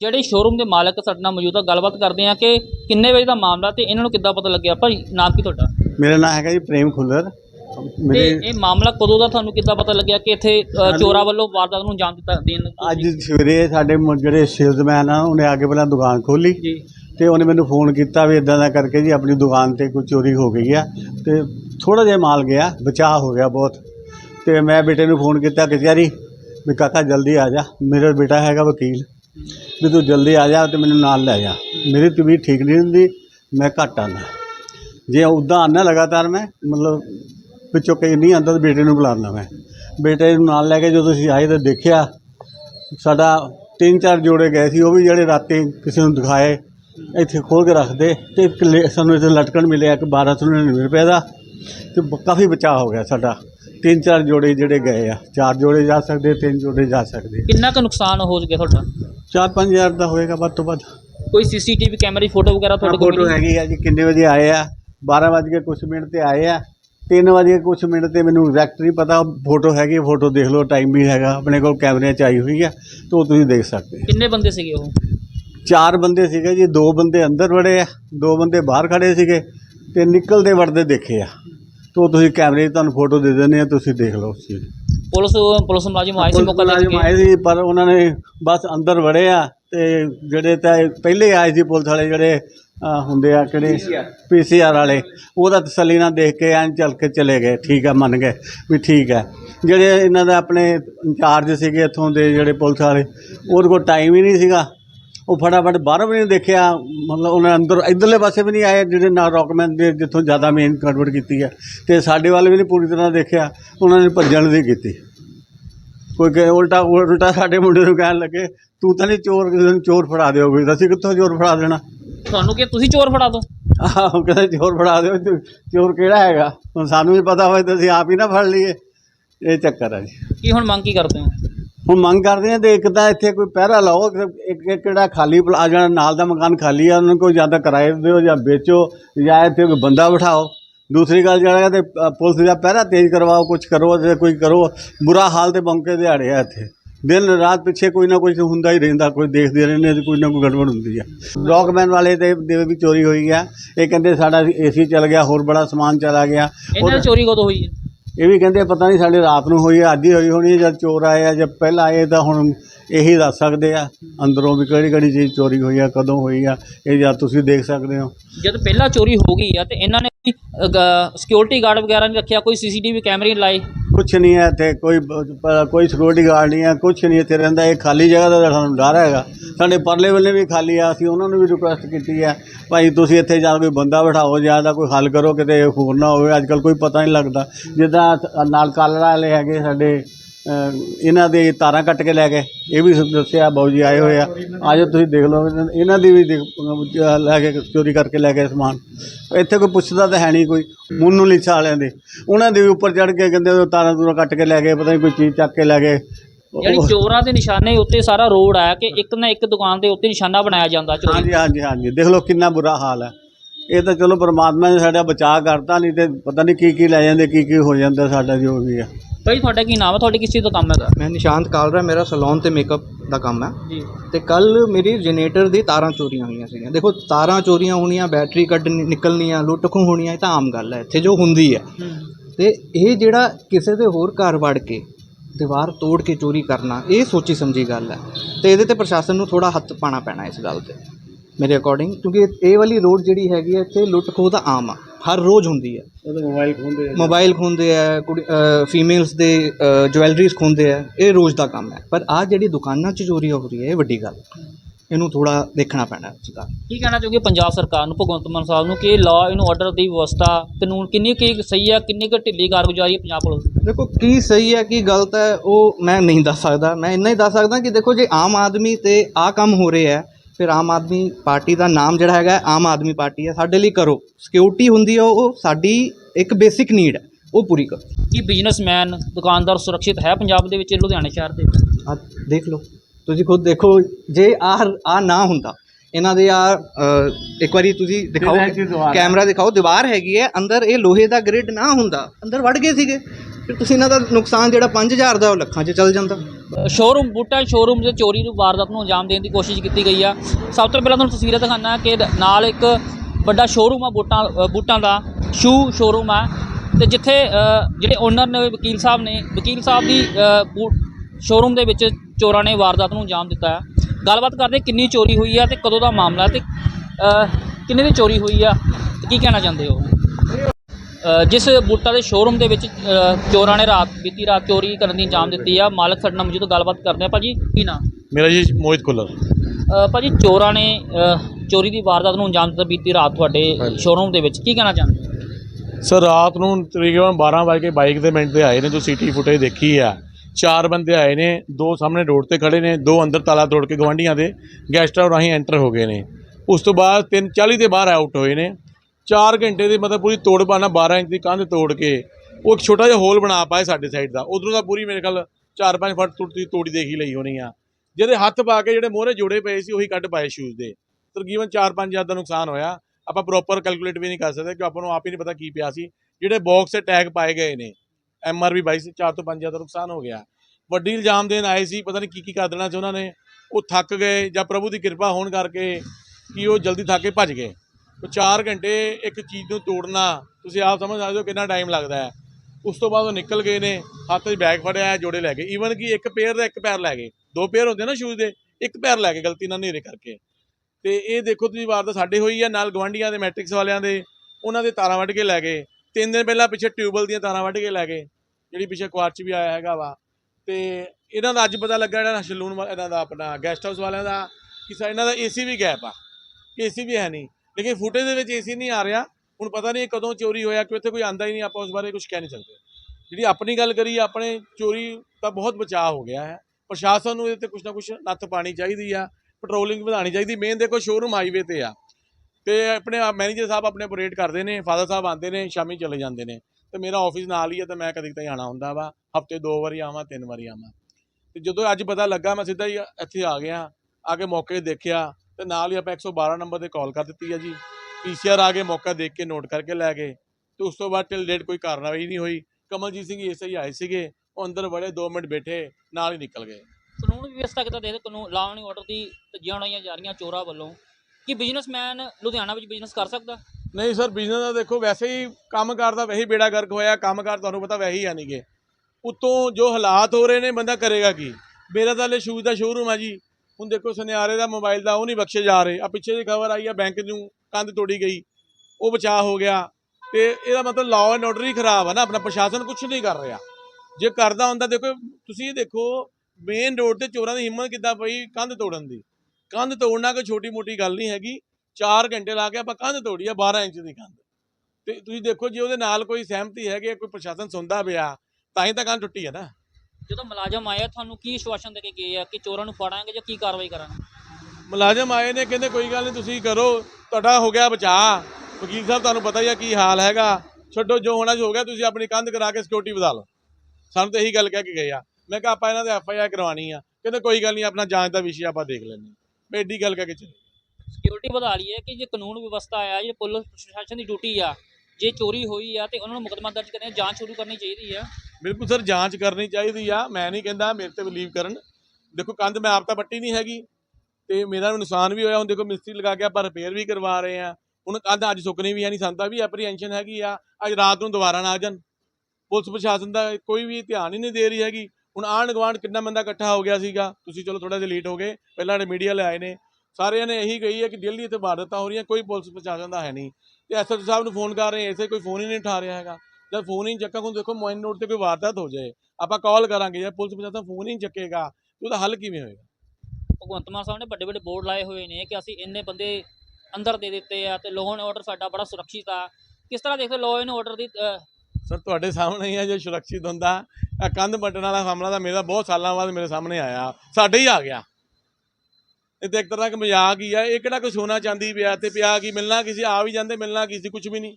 ਜਿਹੜੇ ਸ਼ੋਰੂਮ ਦੇ ਮਾਲਕ ਸਾਡੇ ਨਾਲ ਮੌਜੂਦ ਆ, ਗੱਲਬਾਤ ਕਰਦੇ ਆ ਕਿ ਕਿੰਨੇ ਵਜੇ ਦਾ ਮਾਮਲਾ ਤੇ ਇਹਨਾਂ ਨੂੰ ਕਿੱਦਾਂ ਪਤਾ ਲੱਗਿਆ? ਭਾਈ, ਨਾਮ ਕੀ ਤੁਹਾਡਾ? ਮੇਰਾ ਨਾਮ ਹੈਗਾ ਜੀ ਪ੍ਰੇਮ ਖੁੱਲਰ। ਤੇ ਮੇਰੇ ਇਹ ਮਾਮਲਾ ਕਦੋਂ ਦਾ ਤੁਹਾਨੂੰ ਕਿੱਦਾਂ ਪਤਾ ਲੱਗਿਆ ਕਿ ਇੱਥੇ ਅ, ਚੋਰਾਂ ਵੱਲੋਂ ਵਾਰਦਾਤ ਨੂੰ ਅੰਜਾਮ ਦਿੱਤਾ ਦੇਣ ਅੱਜ ਸਵੇਰੇ ਸਾਡੇ ਮੁ- ਜਿਹੜੇ ਸੇਲਜ਼ਮੈਨ ਆ ਉਹਨੇ ਆ ਕੇ ਪਹਿਲਾਂ ਦੁਕਾਨ ਖੋਲੀ ਜੀ। ਤੇ ਉਹਨੇ ਮੈਨੂੰ ਫੋਨ ਕੀਤਾ ਵੀ ਇਦਾਂ ਦਾ ਕਰਕੇ ਜੀ ਆਪਣੀ ਦੁਕਾਨ ਤੇ ਕੋਈ ਚੋਰੀ ਹੋ ਗਈ ਆ ਤੇ ਥੋੜਾ ਜਿਹਾ ਮਾਲ ਗਿਆ ਬਚਾਅ ਹੋ ਗਿਆ ਬਹੁਤ। ਤੇ ਮੈਂ ਬੇਟੇ ਨੂੰ ਫੋਨ ਕੀਤਾ ਕਚਹਿਰੀ ਵੀ ਕਾਕਾ ਜਲਦੀ ਆ ਜਾ ਮੇਰਾ ਬੇਟਾ ਹੈਗਾ ਵਕੀਲ ਵੀ ਤੂੰ ਜਲਦੀ ਆ ਜਾ ਤੇ ਮੈਨੂੰ ਨਾਲ ਲੈ ਜਾ। ਮੇਰੀ ਤਬੀਅਤ ਠੀਕ ਨਹੀਂ ਹੁੰਦੀ ਮੈਂ ਘੱਟ ਆਉਂਦਾ। ਜੇ ਉੱਦਾਂ ਆਉਂਦਾ ਲਗਾਤਾਰ ਮੈਂ ਮਤਲਬ ਵਿੱਚੋਂ ਕਈ ਨਹੀਂ ਆਉਂਦਾ ਤਾਂ ਬੇਟੇ ਨੂੰ ਬੁਲਾਉਂਦਾ ਮੈਂ। ਬੇਟੇ ਨੂੰ ਨਾਲ ਲੈ ਕੇ ਜਦੋਂ ਅਸੀਂ ਆਏ ਤਾਂ ਦੇਖਿਆ ਸਾਡਾ ਤਿੰਨ ਚਾਰ ਜੋੜੇ ਗਏ ਸੀ ਉਹ ਵੀ ਜਿਹੜੇ ਰਾਤੀ ਕਿਸੇ ਨੂੰ ਦਿਖਾਏ ਇੱਥੇ ਖੋਲ ਕੇ ਰੱਖਦੇ ਤੇ ਇੱਕ ਲੇ- ਸਾਨੂੰ ਇੱਥੇ ਲਟਕਣ ਮਿਲਿਆ ਇੱਕ 1299 ਰੁਪਏ ਦਾ। ਤੇ ਬ- ਕਾਫੀ ਬਚਾਅ ਹੋ ਗਿਆ ਸਾਡਾ। ਤਿੰਨ ਚਾਰ ਜੋੜੇ ਜਿਹੜੇ ਗਏ ਆ ਚਾਰ ਜੋੜੇ ਜਾ ਸਕਦੇ ਤਿੰਨ ਜੋੜੇ ਜਾ ਸਕਦੇ। ਕਿੰਨਾ ਕੁ ਨੁਕਸਾਨ ਹੋ ਗਿਆ ਤੁਹਾਡਾ? ਚਾਰ ਪੰਜ ਹਜ਼ਾਰ ਦਾ ਹੋਏਗਾ ਵੱਧ ਤੋਂ ਵੱਧ। ਕੋਈ ਸੀਸੀਟੀਵੀ ਕੈਮਰੇ ਫੋਟੋ ਵਗੈਰਾ ਤੁਹਾਡੇ ਕੋਲ ਫੋਟੋ ਮਿਲੀ? ਹੈਗੀ ਆ ਜੀ ਕਿੰਨੇ ਵਜੇ ਆਏ ਆ? 12 ਵਜੇ ਕੇ ਕੁਝ ਮਿੰਟ ਤੇ ਆਏ ਆ। 3 ਵਜੇ ਕੁਝ ਮਿੰਟ ਤੇ ਮੈਨੂੰ ਐਗਜ਼ੈਕਟ ਨਹੀਂ ਪਤਾ ਫੋਟੋ ਹੈਗੀ ਫੋਟੋ ਦੇਖ ਲਓ ਟਾਈਮ ਵੀ ਹੈਗਾ ਆਪਣੇ ਕੋਲ ਕੈਮਰੇ 'ਚ ਆਈ ਹੋਈ ਆ ਤੇ ਉਹ ਤੁਸੀਂ ਦੇਖ ਸਕਦੇ ਕਿੰਨੇ ਬੰਦੇ ਸੀਗੇ ਉਹ? ਚਾਰ ਬੰਦੇ ਸੀਗੇ ਜੀ ਦੋ ਬੰਦੇ ਅੰਦਰ ਵੜੇ ਆ ਦੋ ਬੰਦੇ ਬਾਹਰ ਖੜੇ ਸੀਗੇ ਤੇ ਨਿਕਲਦੇ ਵੜਦੇ ਦੇਖੇ ਆ। ਤੇ ਤੁਸੀਂ ਕੈਮਰੇ 'ਚ ਤੁਹਾਨੂੰ ਫੋਟੋ ਦੇ ਦਿੰਦੇ ਆ ਤੁਸੀਂ ਦੇਖ ਲਓ ਉਸ ਚੀਜ਼। ਪੁਲਿਸ ਪੁਲਿਸ ਮੁਲਾਜ਼ਮ ਆਏ ਸੀ ਮੌਕਾ ਦੇਖ ਮੁਲਾਜ਼ਮ ਕੇ ਆਏ ਸੀ ਪਰ ਉਹਨਾਂ ਨੇ ਬਸ ਅੰਦਰ ਵੜੇ ਆ ਤੇ ਜਿਹੜੇ ਤਾਂ ਇਹ ਪਹਿਲੇ ਆਏ ਸੀ ਪੁਲਿਸ ਵਾਲੇ ਜਿਹੜੇ ਅਹ, ਹੁੰਦੇ ਆ ਕਿਹੜੇ? ਪੀਸੀਆਰ ਵਾਲੇ। ਉਹਦਾ ਤਸੱਲੀ ਨਾਲ ਦੇਖ ਕੇ ਐਨ ਚੱਲ ਕੇ ਚਲੇ ਗਏ। ਠੀਕ ਆ ਮੰਨ ਗਏ ਵੀ ਠੀਕ ਹੈ ਜਿਹੜੇ ਇਹਨਾਂ ਦਾ ਆਪਣੇ ਇੰਚਾਰਜ ਸੀਗੇ ਇੱਥੋਂ ਦੇ ਜਿਹੜੇ ਪੁਲਿਸ ਵਾਲੇ ਉਹਦੇ ਕੋਲ ਟਾਈਮ ਹੀ ਨਹੀਂ ਸੀਗਾ। ਉਹ ਫਟਾਫਟ ਬਾਹਰੋਂ ਵੀ ਨਹੀਂ ਦੇਖਿਆ। ਮਤਲਬ ਉਹਨਾਂ ਅੰਦਰ ਇਧਰਲੇ ਪਾਸੇ ਵੀ ਨਹੀਂ ਆਏ ਜਿਹੜੇ ਨਾ ਰੌਕਮੈਨ ਦੇ ਜਿੱਥੋਂ ਜ਼ਿਆਦਾ ਮੇਨ ਕਨਵਰਟ ਕੀਤੀ ਹੈ ਤੇ ਸਾਡੇ ਵੱਲ ਵੀ ਨਹੀਂ ਪੂਰੀ ਤਰ੍ਹਾਂ ਦੇਖਿਆ। ਉਹਨਾਂ ਨੇ ਭੱਜਣ ਦੀ ਕੀਤੀ। ਕੋਈ ਕਹੇ ਉਲਟਾ ਉਲਟਾ ਸਾਡੇ ਮੁੰਡੇ ਨੂੰ ਕਹਿਣ ਲੱਗੇ ਤੂੰ ਤਾਂ ਨਹੀਂ ਚੋਰ ਕਿਸੇ ਨੂੰ ਚੋਰ ਫੜਾ ਦਿਓਗੇ। ਤਾਂ ਅਸੀਂ ਕਿੱਥੋਂ ਚੋਰ ਫੜਾ ਦੇਣਾ? ਤੁਹਾਨੂੰ ਕਿ ਤੁਸੀਂ ਚੋਰ ਫੜਾ ਦੋ? ਆਹੋ ਕਹਿੰਦੇ ਚੋਰ ਫੜਾ ਦਿਓ ਚੋ- ਚੋਰ ਕਿਹੜਾ ਹੈਗਾ? ਹੁਣ ਸਾਨੂੰ ਵੀ ਪਤਾ ਹੋਵੇ ਤਾਂ ਅਸੀਂ ਆਪ ਹੀ ਨਾ ਫੜ ਲਈਏ। ਇਹ ਚੱਕਰ ਹੈ ਜੀ। ਕੀ ਹੁਣ ਮੰਗ ਕੀ ਕਰਦੇ ਹੋ? ਹੁਣ ਮੰਗ ਕਰਦੇ ਆ ਤੇ ਇੱਕ ਤਾਂ ਇੱਥੇ ਕੋਈ ਪਹਿਰਾ ਲਾਓ ਇੱਕ ਇੱਕ ਕਿਹੜਾ ਖਾਲੀ ਪਲਾ ਜਿਹੜਾ ਨਾਲ ਦਾ ਮਕਾਨ ਖਾਲੀ ਆ ਉਹਨਾਂ ਕੋਲ ਜਾਂ ਤਾਂ ਕਿਰਾਏ ਦਿਓ ਜਾਂ ਵੇਚੋ ਜਾਂ ਇੱਥੇ ਕੋਈ ਬੰਦਾ ਬਿਠਾਓ। ਦੂਸਰੀ ਗੱਲ ਜਿਹੜਾ ਹੈ ਤੇ ਪੁਲਿਸ ਦਾ ਪਹਿਰਾ ਤੇਜ਼ ਕਰਵਾਓ ਕੁਝ ਕਰੋ ਤੇ ਕੋਈ ਕਰੋ ਬੁਰਾ ਹਾਲ ਤੇ ਬੰਕੇ ਦਿਹਾੜੇ ਆ ਇੱਥੇ। ਦਿਨ ਰਾਤ ਪਿੱਛੇ ਕੋਈ ਨਾ ਕੋਈ ਹੁੰਦਾ ਹੀ ਰਹਿੰਦਾ ਕੋਈ ਦੇਖਦੇ ਰਹਿੰਦੇ ਤੇ ਕੋਈ ਨਾ ਕੋਈ ਗੜਬੜ ਹੁੰਦੀ ਆ। ਰੌਕਮੈਨ ਵਾਲੇ ਦੇ ਦੇ ਵੀ ਚੋਰੀ ਹੋਈ ਆ। ਇਹ ਕਹਿੰਦੇ ਸਾਡਾ ਏਸੀ ਚਲ ਗਿਆ ਹੋਰ ਬੜਾ ਸਮਾਨ ਚਲਾ ਗਿਆ। ਇਹਨਾਂ ਦੀ ਚੋਰੀ ਕਦੋਂ ਹੋਈ ਹੈ ਇਹ ਵੀ ਕਹਿੰਦੇ ਪਤਾ ਨਹੀਂ ਸਾਡੇ ਰਾਤ ਨੂੰ ਹੋਈ ਹੈ ਅੱਜ ਹੀ ਹੋਈ ਹੋਣੀ ਹੈ ਜਦ ਚੋਰ ਆਏ ਆ ਜਦ ਪਹਿਲਾਂ ਆਏ ਤਾਂ ਹੁਣ ਇਹੀ ਦੱਸ ਸਕਦੇ ਆ ਅੰਦਰੋਂ ਵੀ ਕਿਹੜੀ ਕਿਹੜੀ ਚੀਜ਼ ਚੋਰੀ ਹੋਈ ਆ ਕਦੋਂ ਹੋਈ ਆ ਇਹ ਜਦ ਤੁਸੀਂ ਦੇਖ ਸਕਦੇ ਹੋ। ਜਦ ਪਹਿਲਾਂ ਚੋਰੀ ਹੋ ਗਈ ਆ ਤੇ ਇਹਨਾਂ ਨੇ ਸਿਕਿਉਰਿਟੀ ਗਾਰਡ ਵਗੈਰਾ ਨਹੀਂ ਰੱਖਿਆ ਕੋਈ ਸੀਸੀਟੀਵੀ ਕੈਮਰੇ ਲਾਏ। ਕੁਛ ਨਹੀਂ ਹੈ ਇੱਥੇ, ਕੋਈ ਪ- ਕੋਈ ਸਿਕਿਉਰਿਟੀ ਗਾਰਡ ਨਹੀਂ ਹੈ, ਕੁਛ ਨਹੀਂ ਇੱਥੇ ਰਹਿੰਦਾ, ਇਹ ਖਾਲੀ ਜਗ੍ਹਾ ਦਾ ਸਾਨੂੰ ਡਰ ਹੈਗਾ। ਸਾਡੇ ਪਰਲੇ ਵੱਲੇ ਵੀ ਖਾਲੀ ਆ, ਅਸੀਂ ਉਹਨਾਂ ਨੂੰ ਵੀ ਰਿਕੁਐਸਟ ਕੀਤੀ ਹੈ, ਭਾਈ ਤੁਸੀਂ ਇੱਥੇ ਜਾਂ ਕੋਈ ਬੰਦਾ ਬਿਠਾਓ, ਜਾਂ ਦਾ ਕੋਈ ਹੱਲ ਕਰੋ, ਕਿਤੇ ਹੋਰ ਨਾ ਹੋਵੇ, ਅੱਜ ਕੱਲ ਕੋਈ ਪਤਾ ਨਹੀਂ ਲੱਗਦਾ। ਜਿੱਦਾਂ ਨਾਲ ਕਾਲਰਾ ਵਾਲੇ ਹੈਗੇ ਸਾਡੇ ਇਹਨਾਂ ਦੇ ਤਾਰਾਂ ਕੱਟ ਕੇ ਲੈ ਗਏ। ਇਹ ਵੀ ਦੱਸਿਆ ਬਾਊ ਜੀ ਆਏ ਹੋਏ ਆ। ਆਜੋ ਤੁਸੀਂ ਦੇਖ ਲਓ। ਇਹਨਾਂ- ਦੀ ਵੀ ਲੈ ਕੇ ਚੋਰੀ ਕਰਕੇ ਲੈ ਗਏ ਸਮਾਨ। ਇੱਥੇ ਕੋਈ ਪੁੱਛਦਾ ਤਾਂ ਹੈ ਨਹੀਂ ਕੋਈ ਮੁੰਨੂ ਲੀਸਾ ਵਾਲਿਆਂ ਦੇ। ਉਹਨਾਂ ਦੇ ਵੀ ਉੱਪਰ ਚੜ ਕੇ ਕਹਿੰਦੇ ਤਾਰਾਂ ਤੂਰਾਂ ਕੱਟ ਕੇ ਲੈ ਗਏ ਪਤਾ ਨਹੀਂ ਕੋਈ ਚੀਜ਼ ਚੱਕ ਕੇ ਲੈ ਗਏ। ਜਿਹੜੀ ਚੋਰਾਂ ਦੇ ਨਿਸ਼ਾਨੇ ਉੱਤੇ ਸਾਰਾ ਰੋਡ ਆਇਆ ਕਿ ਇੱਕ ਨਾ ਇੱਕ ਦੁਕਾਨ ਦੇ ਉੱਤੇ ਨਿਸ਼ਾਨਾ ਬਣਾਇਆ ਜਾਂਦਾ ਚੋਰੀ। ਹਾਂਜੀ ਹਾਂਜੀ ਹਾਂਜੀ। ਦੇਖ ਲਓ ਕਿੰਨਾ ਬੁਰਾ ਹਾਲ ਹੈ। ਇਹ ਤਾਂ ਚਲੋ ਪਰਮਾਤਮਾ ਨੇ ਸਾਡਾ ਬਚਾਅ ਕਰਤਾ ਨਹੀਂ ਤੇ ਪਤਾ ਨਹੀਂ ਕੀ ਕੀ ਲੈ ਜਾਂਦੇ ਕੀ ਕੀ ਹੋ ਜਾਂਦਾ ਸਾਡਾ ਜੋ ਵੀ ਆ। ਭਾਈ ਤੁਹਾਡਾ ਕੀ ਨਾਮ ਹੈ? ਤੁਹਾਡੇ ਕਿਸ ਚੀਜ਼ ਦਾ ਕੰਮ ਹੈਗਾ? ਮੈਂ ਨਿਸ਼ਾਂਤ ਕਾਲਰਾ ਮੇਰਾ ਸੈਲੂਨ ਤੇ ਮੇਕਅਪ ਦਾ ਕੰਮ ਹੈ। ਜੀ। ਤੇ ਕੱਲ ਮੇਰੀ ਜਨਰੇਟਰ ਦੀ ਤਾਰਾਂ ਚੋਰੀਆਂ ਹੋਈਆਂ ਸੀਗੀਆਂ। ਦੇਖੋ ਤਾਰਾਂ ਚੋਰੀਆਂ ਹੋਣੀਆਂ ਬੈਟਰੀ ਕੱਢ ਨਿਕਲਣੀਆਂ ਲੁੱਟ ਖੋਹ ਹੋਣੀਆਂ ਇਹ ਤਾਂ ਆਮ ਗੱਲ ਹੈ। ਇੱਥੇ ਜੋ ਹੁੰਦੀ ਹੈ। ਤੇ ਇਹ ਜਿਹੜਾ ਕਿਸੇ ਦੇ ਹੋਰ ਘਰ ਵੜ ਕੇ ਦੀਵਾਰ ਤੋੜ ਕੇ ਚੋਰੀ ਕਰਨਾ ਇਹ ਸੋਚੀ ਸਮਝੀ ਗੱਲ ਹੈ। ਤੇ ਇਹਦੇ ਤੇ ਪ੍ਰਸ਼ਾਸਨ ਨੂੰ ਥੋੜਾ ਹੱਥ ਪਾਣਾ ਪੈਣਾ ਇਸ ਗੱਲ ਤੇ ਮੇਰੇ ਅਕੋਰਡਿੰਗ ਕਿਉਂਕਿ ਇਹ ਵਾਲੀ ਰੋਡ ਜਿਹੜੀ ਹੈਗੀ ਹੈ ਇੱਥੇ ਲੁੱਟ ਖੋਹ ਤਾਂ ਆਮ ਆ। ਹਰ ਰੋਜ਼ ਹੁੰਦੀ ਹੈ। ਉਹਦੇ ਮੋਬਾਈਲ ਖੋਂਦੇ ਮੋਬਾਈਲ ਖੋਂਦੇ ਆ ਕੁੜੀ ਫੀਮੇਲਸ ਦੇ ਜਵੈਲਰੀਜ਼ ਖੋਂਦੇ ਆ ਇਹ ਰੋਜ਼ ਦਾ ਕੰਮ ਹੈ। ਪਰ ਆ ਜਿਹੜੀ ਦੁਕਾਨਾਂ 'ਚ ਚੋਰੀ ਹੋ ਰਹੀ ਹੈ ਇਹ ਵੱਡੀ ਗੱਲ। ਇਹਨੂੰ ਥੋੜਾ ਦੇਖਣਾ ਪੈਣਾ ਸਰਕਾਰ ਕੀ ਕਹਿਣਾ ਚਾਹੋਗੇ ਪੰਜਾਬ ਸਰਕਾਰ ਨੂੰ ਭਗਵੰਤ ਮਾਨ ਸਾਹਿਬ ਨੂੰ ਕਿ ਲਾਅ ਐਂਡ ਆਰਡਰ ਦੀ ਵਿਵਸਥਾ ਕਾਨੂੰਨ ਕਿੰਨੀ ਕੀ ਸਹੀ ਹੈ ਕਿੰਨੀ ਕੁ ਢਿੱਲੀ ਕਾਰਗੁਜ਼ਾਰੀ ਹੈ ਪੰਜਾਬ ਪੁਲਿਸ ਦੇਖੋ ਕੀ ਸਹੀ ਹੈ ਕੀ ਗਲਤ ਹੈ ਉਹ ਮੈਂ ਨਹੀਂ ਦੱਸ ਸਕਦਾ। ਮੈਂ ਇੰਨਾ ਹੀ ਦੱਸ ਸਕਦਾ ਕਿ ਦੇਖੋ ਜੇ ਆਮ ਆਦਮੀ ਤੇ ਆ ਕੰਮ ਹੋ ਰਿਹਾ ਹੈ ਫਿਰ ਆਮ ਆਦਮੀ ਪਾਰਟੀ ਦਾ ਨਾਮ ਜਿਹੜਾ ਹੈਗਾ ਆਮ ਆਦਮੀ ਪਾਰਟੀ ਹੈ ਸਾਡੇ ਲਈ ਕਰੋ ਸਿਕਿਉਰਿਟੀ ਹੁੰਦੀ ਹੈ ਉਹ ਸਾਡੀ ਇੱਕ ਬੇਸਿਕ ਨੀਡ ਹੈ ਉਹ ਪੂਰੀ ਕਰੋ ਕੀ ਬਿਜ਼ਨਸਮੈਨ ਦੁਕਾਨਦਾਰ ਸੁਰੱਖਿਅਤ ਹੈ ਪੰਜਾਬ ਦੇ ਵਿੱਚ ਲੁਧਿਆਣੇ ਸ਼ਹਿਰ ਦੇ ਵਿੱਚ? ਆ ਦੇਖ ਲਓ ਤੁਸੀਂ ਖੁਦ ਦੇਖੋ ਜੇ ਆ ਆ ਨਾ ਹੁੰਦਾ ਇਹਨਾਂ ਦੇ ਆ ਇੱਕ ਵਾਰੀ ਤੁਸੀਂ ਦਿਖਾਓ। ਕੈਮਰਾ ਦਿਖਾਓ ਦੀਵਾਰ ਹੈਗੀ ਹੈ ਅੰਦਰ ਇਹ ਲੋਹੇ ਦਾ ਗ੍ਰਿਡ ਨਾ ਹੁੰਦਾ ਅੰਦਰ ਵੜ ਗਏ ਸੀਗੇ ਫਿਰ ਤੁਸੀਂ ਇਹਨਾਂ ਦਾ ਨੁਕਸਾਨ ਜਿਹੜਾ 5000 ਦਾ ਉਹ ਲੱਖਾਂ 'ਚ ਚੱਲ ਜਾਂਦਾ। ਸ਼ੋਰੂਮ, ਬੂਟਾ ਸ਼ੋਰੂਮ ਦੇ ਚੋਰੀ ਨੂੰ ਵਾਰਦਾਤ ਨੂੰ ਅੰਜਾਮ ਦੇਣ ਦੀ ਕੋਸ਼ਿਸ਼ ਕੀਤੀ ਗਈ ਆ। ਸਭ ਤੋਂ ਪਹਿਲਾਂ ਤੁਹਾਨੂੰ ਤਸਵੀਰਾਂ ਦਿਖਾਣਾ ਕਿ ਨਾਲ ਇੱਕ ਵੱਡਾ ਸ਼ੋਰੂਮ ਆ, ਬੂਟਾਂ ਬੂਟਾਂ ਦਾ। ਸ਼ੂ ਸ਼ੋਰੂਮ ਆ। ਤੇ ਜਿੱਥੇ ਜਿਹੜੇ ਓਨਰ ਨੇ ਵਕੀਲ ਸਾਹਿਬ ਨੇ, ਵਕੀਲ ਸਾਹਿਬ ਦੀ ਸ਼ੋਰੂਮ ਦੇ ਵਿੱਚ ਚੋਰਾਂ ਨੇ ਵਾਰਦਾਤ ਨੂੰ ਅੰਜਾਮ ਦਿੱਤਾ ਹੈ ਗੱਲਬਾਤ ਕਰਦੇ ਕਿੰਨੀ ਚੋਰੀ ਹੋਈ ਆ ਤੇ ਕਦੋਂ ਦਾ ਮਾਮਲਾ ਤੇ ਕਿੰਨੇ ਦੀ ਚੋਰੀ ਹੋਈ ਆ, ਤੇ ਕੀ ਕਹਿਣਾ ਚਾਹੁੰਦੇ ਹੋ? ਜਿਸ ਬੂਟਾ ਦੇ ਸ਼ੋਰੂਮ ਦੇ ਵਿੱਚ ਚੋਰਾਂ ਨੇ ਰਾਤ ਬੀਤੀ ਰਾਤ ਚੋਰੀ ਕਰਨ ਦੀ ਅੰਜਾਮ ਦਿੱਤੀ ਆ। ਮਾਲਕ ਸਾਡੇ ਨਾਲ ਮੌਜੂਦ ਗੱਲਬਾਤ ਕਰਦੇ ਆ। ਭਾਜੀ ਕੀ ਨਾਮ? ਮੇਰਾ ਜੀ ਮੋਹਿਤ ਕੁੱਲਰ। ਅ, ਭਾਜੀ ਚੋਰਾਂ ਨੇ ਅ, ਚੋਰੀ ਦੀ ਵਾਰਦਾਤ ਨੂੰ ਅੰਜਾਮ ਦਿੱਤਾ ਬੀਤੀ ਰਾਤ ਤੁਹਾਡੇ ਹਾਂਜੀ। ਸ਼ੋਰੂਮ ਦੇ ਵਿੱਚ। ਕੀ ਕਹਿਣਾ ਚਾਹੁੰਦੇ? ਸਰ ਰਾਤ ਨੂੰ ਤਕਰੀਬਨ 12 ਵਜੇ ਬਾਈਕ ਦੇ ਮਿੰਟ ਤੇ ਆਏ ਨੇ ਜੋ ਸੀਟੀ ਫੁਟੇਜ ਦੇਖੀ ਆ। ਚਾਰ ਬੰਦੇ ਆਏ ਨੇ ਦੋ ਸਾਹਮਣੇ ਰੋਡ ਤੇ ਖੜੇ ਨੇ ਦੋ ਅੰਦਰ ਤਾਲਾ ਤੋੜ ਕੇ ਗਵਾਂਢੀਆਂ ਦੇ ਗੈਸਟ ਹਾਊਸ ਰਾਹੀਂ ਐਂਟਰ ਹੋ ਗਏ ਨੇ। ਉਸ ਤੋਂ ਬਾਅਦ 3:40 ਦੇ ਬਾਹਰ ਆਊਟ ਹੋਏ ਨੇ। 4 ਘੰਟੇ ਦੀ ਮਤਲਬ ਪੂਰੀ ਤੋੜ ਪਾਣਾ 12 ਇੰਚ ਦੀ ਕੰਧ ਤੋੜ ਕੇ, ਉਹ ਇੱਕ ਛੋਟਾ ਜਿਹਾ ਹੋਲ ਬਣਾ ਪਾਏ ਸਾਡੇ ਸਾਈਡ ਦਾ। ਉਧਰੋਂ ਦਾ ਪੂਰੀ ਮੇਰੇ ਖਿਆਲ 4-5 ਫੁੱਟ ਟੁੱਟੀ ਤੋੜੀ ਦੇਖੀ ਲਈ ਹੋਣੀ ਆ। ਜਿਹਦੇ ਹੱਥ ਪਾ ਕੇ ਜਿਹੜੇ ਮੋਹਰੇ ਜੋੜੇ ਪਏ ਸੀ, ਉਹੀ ਕੱਢ ਪਾਏ ਸ਼ੂਜ਼ ਦੇ। ਤਕਰੀਬਨ 4-5 ਹਜ਼ਾਰ ਦਾ ਨੁਕਸਾਨ ਹੋਇਆ। ਆਪਾਂ ਪ੍ਰੋਪਰ ਕੈਲਕੂਲੇਟ ਵੀ ਨਹੀਂ ਕਰ ਸਕਦੇ ਕਿ ਆਪਾਂ ਨੂੰ ਆਪ ਹੀ ਨਹੀਂ ਪਤਾ ਕੀ ਪਿਆ ਸੀ। ਜਿਹੜੇ ਬਾਕਸ ਤੇ ਟੈਗ ਪਾਏ ਗਏ ਨੇ ਐਮਆਰਪੀ 22 4 ਤੋਂ 5000 ਦਾ ਨੁਕਸਾਨ ਹੋ ਗਿਆ। ਵੱਡੀ ਇਲਜ਼ਾਮ ਦੇਣ ਆਏ ਸੀ, ਪਤਾ ਨਹੀਂ ਕੀ ਕੀ ਕਰ ਦੇਣਾ ਸੀ ਉਹਨਾਂ ਨੇ। ਉਹ ਥੱਕ ਗਏ ਜਾਂ ਪ੍ਰਭੂ ਦੀ ਕਿਰਪਾ ਹੋਣ ਕਰਕੇ ਕਿ ਉਹ ਜਲਦੀ ਥੱਕ ਕੇ ਭੱਜ ਗਏ। ਉਹ 4 ਘੰਟੇ ਇੱਕ ਚੀਜ਼ ਨੂੰ ਤੋੜਨਾ, ਤੁਸੀਂ ਆਪ ਸਮਝ ਸਕਦੇ ਹੋ ਕਿੰਨਾ ਟਾਈਮ ਲੱਗਦਾ ਹੈ। ਉਸ ਤੋਂ ਬਾਅਦ ਉਹ ਨਿਕਲ ਗਏ ਨੇ, ਹੱਥ 'ਚ ਬੈਗ ਫੜਿਆ, ਜੋੜੇ ਲੈ ਗਏ। ਈਵਨ ਕਿ ਇੱਕ ਪੇਅਰ ਦਾ ਇੱਕ ਪੈਰ ਲੈ ਗਏ। ਦੋ ਪੇਅਰ ਹੁੰਦੇ ਨਾ ਸ਼ੂਜ਼ ਦੇ, ਇੱਕ ਪੈਰ ਲੈ ਗਏ, ਗਲਤੀ ਨਾਲ ਨੇਰੇ ਕਰਕੇ। ਤੇ ਇਹ ਦੇਖੋ ਤੁਸੀਂ ਵਾਰ ਤਾਂ ਸਾਡੇ ਹੋਈ ਆ, ਨਾਲ ਗਵਾਂਢੀਆਂ ਦੇ ਮੈਟ੍ਰਿਕਸ ਵਾਲਿਆਂ ਦੇ, ਉਹਨਾਂ ਦੇ ਤਾਰਾਂ ਵੱਢ ਕੇ ਲੈ ਗਏ। ਤਿੰਨ ਦਿਨ ਪਹਿਲਾਂ ਪਿੱਛੇ ਟਿਊਬਲ ਦੀਆਂ ਤਾਰਾਂ ਵੱਢ ਕੇ ਲੈ ਗਏ, ਜਿਹੜੀ ਪਿੱਛੇ ਕੁਆਰਚ ਵੀ ਆਇਆ ਹੈਗਾ ਵਾ। ਤੇ ਇਹਨਾਂ ਦਾ ਅੱਜ ਪਤਾ ਲੱਗਾ ਜਿਹੜਾ ਸਲੂਨ ਇਹਨਾਂ ਦਾ ਆਪਣਾ ਗੈਸਟ ਹਾਊਸ ਵਾਲਿਆਂ ਦਾ, ਕਿ ਸਾ ਇਹਨਾਂ ਦਾ ਏਸੀ ਵੀ ਗੈਪ ਆ। ਏਸੀ ਵੀ ਹੈ ਨਹੀਂ। ਲੇਕਿਨ ਫੁਟੇਜ ਦੇ ਵਿੱਚ ਏਸੀ ਨਹੀਂ ਆ ਰਿਹਾ। ਹੁਣ ਪਤਾ ਨਹੀਂ ਕਦੋਂ ਚੋਰੀ ਹੋਇਆ, ਕਿ ਉੱਥੇ ਕੋਈ ਆਂਦਾ ਹੀ ਨਹੀਂ, ਆਪਾਂ ਉਸ ਬਾਰੇ ਕੁਝ ਕਹਿ ਨਹੀਂ ਸਕਦੇ। ਜਿਹੜੀ ਆਪਣੀ ਗੱਲ ਕਰੀਏ ਆਪਣੇ ਚੋਰੀ ਦਾ ਬਹੁਤ ਬਚਾਅ ਹੋ ਗਿਆ ਹੈ। ਪ੍ਰਸ਼ਾਸਨ ਨੂੰ ਇਹਦੇ ਤੇ ਕੁਝ ਨਾ ਕੁਝ ਨੱਥ ਪਾਣੀ ਚਾਹੀਦੀ ਆ ਪੈਟਰੋਲਿੰਗ ਵਧਾਉਣੀ ਚਾਹੀਦੀ। ਮੇਨ ਦੇਖੋ ਸ਼ੋਰੂਮ ਹਾਈਵੇ ਤੇ ਆ। ਤੇ ਆਪਣੇ ਮੈਨੇਜਰ ਸਾਹਿਬ ਆਪਣੇ ਆਪਰੇਟ ਕਰਦੇ ਨੇ ਫਾਦਰ ਸਾਹਿਬ ਆਉਂਦੇ ਨੇ, ਸ਼ਾਮੀ ਚਲੇ ਜਾਂਦੇ ਨੇ। ਤੇ ਮੇਰਾ ਆਫਿਸ ਨਾਲ ਹੀ ਹੈ ਤੇ ਮੈਂ ਕਦੀ ਕਦਾਈ ਆਣਾ ਹੁੰਦਾ ਵਾ। ਹਫ਼ਤੇ ਦੋ ਵਾਰੀ ਆਵਾਂ, ਤਿੰਨ ਵਾਰੀ ਆਵਾਂ। ਤੇ ਜਦੋਂ ਅੱਜ ਪਤਾ ਲੱਗਾ, ਮੈਂ ਸਿੱਧਾ ਹੀ ਇੱਥੇ ਆ ਗਿਆ। ਆ ਕੇ ਮੌਕੇ ਦੇਖਿਆ। ਤੇ ਨਾਲ ਹੀ ਆਪਾਂ 112 ਨੰਬਰ ਤੇ ਕਾਲ ਕਰ ਦਿੱਤੀ ਹੈ ਜੀ। ਪੀਸੀਆਰ ਆ ਕੇ ਮੌਕਾ ਦੇਖ ਕੇ ਨੋਟ ਕਰਕੇ ਲੈ ਗਏ। ਤੇ ਉਸ ਤੋਂ ਬਾਅਦ ਟਿਲ ਡੇਟ ਕੋਈ ਕਾਰਵਾਈ ਨਹੀਂ ਹੋਈ। ਕਮਲਜੀਤ ਸਿੰਘ ਐਸਆਈ ਆਏ ਸੀਗੇ। ਉਹ ਅੰਦਰ ਬੜੇ 2 ਮਿੰਟ ਬੈਠੇ ਨਾਲ ਹੀ ਨਿਕਲ ਗਏ। ਕਾਨੂੰਨ ਵਿਵਸਥਾ ਕਿਤਾ ਦੇ ਕਾਨੂੰਨ ਐਂਡ ਆਰਡਰ ਦੀ ਧੱਜੀਆਂ ਉਡਾਈਆਂ ਜਾ ਰਹੀਆਂ ਚੋਰਾਂ ਵੱਲੋਂ। ਕੀ ਬਿਜ਼ਨਸਮੈਨ ਲੁਧਿਆਣਾ ਵਿੱਚ ਬਿਜ਼ਨਸ ਕਰ ਸਕਦਾ? ਨਹੀਂ ਸਰ ਬਿਜ਼ਨਸ ਦਾ ਦੇਖੋ ਵੈਸੇ ਹੀ ਕੰਮ ਕਰਦਾ ਵੈਸੇ ਹੀ ਬੇੜਾ ਗਰਕ ਹੋਇਆ। ਕੰਮ ਕਾਰ ਤੁਹਾਨੂੰ ਪਤਾ ਵੈਸੇ ਹੀ ਆ ਨਹੀਂਗੇ ਉਤੋਂ ਜੋ ਹਾਲਾਤ ਹੋ ਰਹੇ ਨੇ ਬੰਦਾ ਕਰੇਗਾ ਕੀ? ਮੇਰਾ ਤਾਂ ਹਲੇ ਸ਼ੂਜ਼ ਦਾ ਸ਼ੋਰੂਮ ਆ ਜੀ। ਹੁਣ ਦੇਖੋ ਸੁਨਿਆਰੇ ਦਾ ਮੋਬਾਈਲ ਦਾ ਉਹ ਨਹੀਂ ਬਖਸ਼ੇ ਜਾ ਰਹੇ। ਆ ਪਿੱਛੇ ਦੀ ਖਬਰ ਆਈ ਆ ਬੈਂਕ ਨੂੰ ਕੰਧ ਤੋੜੀ ਗਈ। ਉਹ ਬਚਾਅ ਹੋ ਗਿਆ। ਤੇ ਇਹਦਾ ਮਤਲਬ ਲਾਅ ਐਂਡ ਆਰਡਰ ਹੀ ਖਰਾਬ ਆ ਨਾ ਆਪਣਾ ਪ੍ਰਸ਼ਾਸਨ ਕੁਝ ਨਹੀਂ ਕਰ ਰਿਹਾ। ਜੇ ਕਰਦਾ ਹੁੰਦਾ ਦੇਖੋ ਤੁਸੀਂ ਇਹ ਦੇਖੋ ਮੇਨ ਰੋਡ ਤੇ ਚੋਰਾਂ ਦੀ ਹਿੰਮਤ ਕਿੱਦਾਂ ਪਈ ਕੰਧ ਤੋੜਨ ਦੀ। ਕੰਧ ਤੋੜਨਾ ਕੋਈ ਛੋਟੀ ਮੋਟੀ ਗੱਲ ਨਹੀਂ ਹੈਗੀ। 4 ਘੰਟੇ ਲਾ ਕੇ ਆਪਾਂ ਕੰਧ ਤੋੜੀ ਆ 12 ਇੰਚ ਦੀ ਕੰਧ। ਤੇ ਤੁਸੀਂ ਦੇਖੋ ਜੇ ਉਹਦੇ ਨਾਲ ਕੋਈ ਸਹਿਮਤੀ ਹੈਗੀ ਆ, ਕੋਈ ਪ੍ਰਸ਼ਾਸਨ ਸੁਣਦਾ ਪਿਆ ਤਾਂ ਹੀ ਤਾਂ ਕੰਧ ਟੁੱਟੀ ਹੈ ਨਾ। ਜਦੋਂ ਮੁਲਾਜ਼ਮ ਆਇਆ ਤੁਹਾਨੂੰ ਕੀ ਆਸ਼ਵਾਸਨ ਦੇ ਕੇ ਗਏ ਆ? ਕਿ ਚੋਰਾਂ ਨੂੰ ਫੜਾਂਗੇ ਜਾਂ ਕੀ ਕਾਰਵਾਈ ਕਰਾਂਗੇ? ਮੁਲਾਜ਼ਮ ਆਏ ਨੇ ਕਹਿੰਦੇ ਕੋਈ ਗੱਲ ਨਹੀਂ ਤੁਸੀਂ ਕਰੋ ਤੁਹਾਡਾ ਹੋ ਗਿਆ ਬਚਾ ਵਕੀਲ ਸਾਹਿਬ ਤੁਹਾਨੂੰ ਪਤਾ ਹੀ ਆ ਕੀ ਹਾਲ ਹੈਗਾ। ਛੱਡੋ ਜੋ ਹੋਣਾ ਜੋ ਹੋ ਗਿਆ ਤੁਸੀਂ ਆਪਣੀ ਕੰਧ ਕਰਾ ਕੇ ਸਿਕਿਉਰਿਟੀ ਵਧਾ ਲਓ। ਸਾਨੂੰ ਤਾਂ ਇਹੀ ਗੱਲ ਕਹਿ ਕੇ ਗਏ ਆ। ਮੈਂ ਕਿਹਾ ਆਪਾਂ ਇਹਨਾਂ ਦੇ ਐਫ ਆਈ ਆਰ ਕਰਵਾਉਣੀ ਆ। ਕਹਿੰਦੇ ਕੋਈ ਗੱਲ ਨਹੀਂ ਆਪਣਾ ਜਾਂਚ ਦਾ ਵਿਸ਼ਾ ਆਪਾਂ ਦੇਖ ਲੈਂਦੇ ਮੈਂ ਐਡੀ ਗੱਲ ਕਹਿ ਕੇ ਚਲੇ ਸਿਕਿਉਰਿਟੀ ਵਧਾ ਲਈ ਹੈ ਕਿ ਜੇ ਕਾਨੂੰਨ ਵਿਵਸਥਾ ਆ ਜੇ ਪੁਲਿਸ ਪ੍ਰਸ਼ਾਸਨ ਦੀ ਡਿਊਟੀ ਆ ਜੇ ਚੋਰੀ ਹੋਈ ਆ ਤੇ ਉਹਨਾਂ ਨੂੰ ਮੁਕੱਦਮਾ ਦਰਜ ਕਰਨੇ, ਜਾਂਚ ਸ਼ੁਰੂ ਕਰਨੀ ਚਾਹੀਦੀ ਆ। ਬਿਲਕੁਲ ਸਰ, ਜਾਂਚ ਕਰਨੀ ਚਾਹੀਦੀ ਆ। ਮੈਂ ਨਹੀਂ ਕਹਿੰਦਾ ਮੇਰੇ ਤੇ ਬਲੀਵ ਕਰਨ। ਦੇਖੋ, ਕੰਧ ਮੈਂ ਆਪ ਤਾਂ ਪੱਟੀ ਨਹੀਂ ਹੈਗੀ ਤੇ ਮੇਰਾ ਨੁਕਸਾਨ ਵੀ ਹੋਇਆ। ਹੁਣ ਦੇਖੋ, ਮਿਸਤਰੀ ਲਗਾ ਕੇ ਆਪਾਂ ਰਿਪੇਅਰ ਵੀ ਕਰਵਾ ਰਹੇ ਆ। ਹੁਣ ਕੰਧ ਅੱਜ ਸੁੱਕਣੀ ਵੀ ਹੈ ਨਹੀਂ ਸੰਤਾ ਵੀ ਐਪਰੀਹੈਂਸ਼ਨ ਹੈਗੀ ਆ। ਅੱਜ ਰਾਤ ਨੂੰ ਦੁਬਾਰਾ ਨਾ ਆ ਜਾਣ। ਪੁਲਿਸ ਪ੍ਰਸ਼ਾਸਨ ਦਾ ਕੋਈ ਵੀ ਧਿਆਨ ਹੀ ਨਹੀਂ ਦੇ ਰਹੀ ਹੈਗੀ। ਹੁਣ ਆਂਢ ਗੁਆਂਢ ਕਿੰਨਾ ਬੰਦਾ ਇਕੱਠਾ ਹੋ ਗਿਆ ਸੀਗਾ। ਤੁਸੀਂ ਚਲੋ ਥੋੜਾ ਜਿਹਾ ਲੇਟ ਹੋ ਗਏ। ਪਹਿਲਾਂ ਜਿਹੜੇ ਮੀਡੀਆ ਆਏ ਨੇ। ਸਾਰਿਆਂ ਨੇ ਇਹੀ ਕਹੀ ਹੈ ਕਿ ਦਿੱਲੀ ਇੱਥੇ ਵਾਰਦਾਤਾਂ ਹੋ ਰਹੀਆਂ ਕੋਈ ਪੁਲਿਸ ਪ੍ਰਸ਼ਾਸਨ ਦਾ ਹੈ ਨਹੀਂ। ਤੇ ਐਸਐਚ ਸਾਹਿਬ ਨੂੰ ਫੋਨ ਕਰ ਰਹੇ ਐਸੇ ਕੋਈ ਫੋਨ ਹੀ ਨਹੀਂ ਉਠਾ ਰਿਹਾ ਹੈਗਾ। ਜਦ ਫੋਨ ਹੀ ਚੱਕਾ ਹੁਣ ਦੇਖੋ ਮੋਬਾਈਲ ਨੋਟ ਤੇ ਕੋਈ ਵਾਰਦਾਤ ਹੋ ਜਾਏ ਆਪਾਂ ਕਾਲ ਕਰਾਂਗੇ ਜੇ ਪੁਲਿਸ ਪ੍ਰਸ਼ਾਸਨ ਫੋਨ ਹੀ ਨਹੀਂ ਚੱਕੇਗਾ ਤੇ ਉਹਦਾ ਹੱਲ ਕਿਵੇਂ ਹੋਏਗਾ? ਭਗਵੰਤ ਮਾਨ ਸਾਹਿਬ ਨੇ ਵੱਡੇ ਵੱਡੇ ਬੋਰਡ ਲਾਏ ਹੋਏ ਨੇ ਕਿ ਅਸੀਂ ਇੰਨੇ ਬੰਦੇ ਅੰਦਰ ਦੇ ਦਿੱਤੇ ਆ ਤੇ ਲਾਅ ਐਂਡ ਆਰਡਰ ਸਾਡਾ ਬੜਾ ਸੁਰੱਖਿਅਤ ਆ। ਕਿਸ ਤਰ੍ਹਾਂ ਦੇਖਦੇ ਲਾਅ ਐਂਡ ਆਰਡਰ ਦੀ ਸਰ ਤੁਹਾਡੇ ਸਾਹਮਣੇ ਹੀ ਹੈ ਜੋ ਸੁਰੱਖਿਅਤ ਹੁੰਦਾ ਕੰਧ ਪੱਟਣ ਵਾਲਾ ਮਾਮਲਾ ਤਾਂ ਮੇਰਾ ਬਹੁਤ ਸਾਲਾਂ ਬਾਅਦ ਮੇਰੇ ਸਾਹਮਣੇ ਆਇਆ ਸਾਡੇ ਹੀ ਆ ਗਿਆ। ਇਹ ਤਾਂ ਇੱਕ ਤਰ੍ਹਾਂ ਦਾ ਮਜ਼ਾਕ ਹੀ ਆ। ਇਹ ਕਿਹੜਾ ਕੋਈ ਸੋਨਾ ਚਾਹੁੰਦੀ ਪਿਆ ਤੇ ਪਿਆ ਕੀ? ਮਿਲਣਾ ਕਿਸੇ ਆ ਵੀ ਜਾਂਦੇ, ਮਿਲਣਾ ਕਿਸੇ ਕੁਝ ਵੀ ਨਹੀਂ।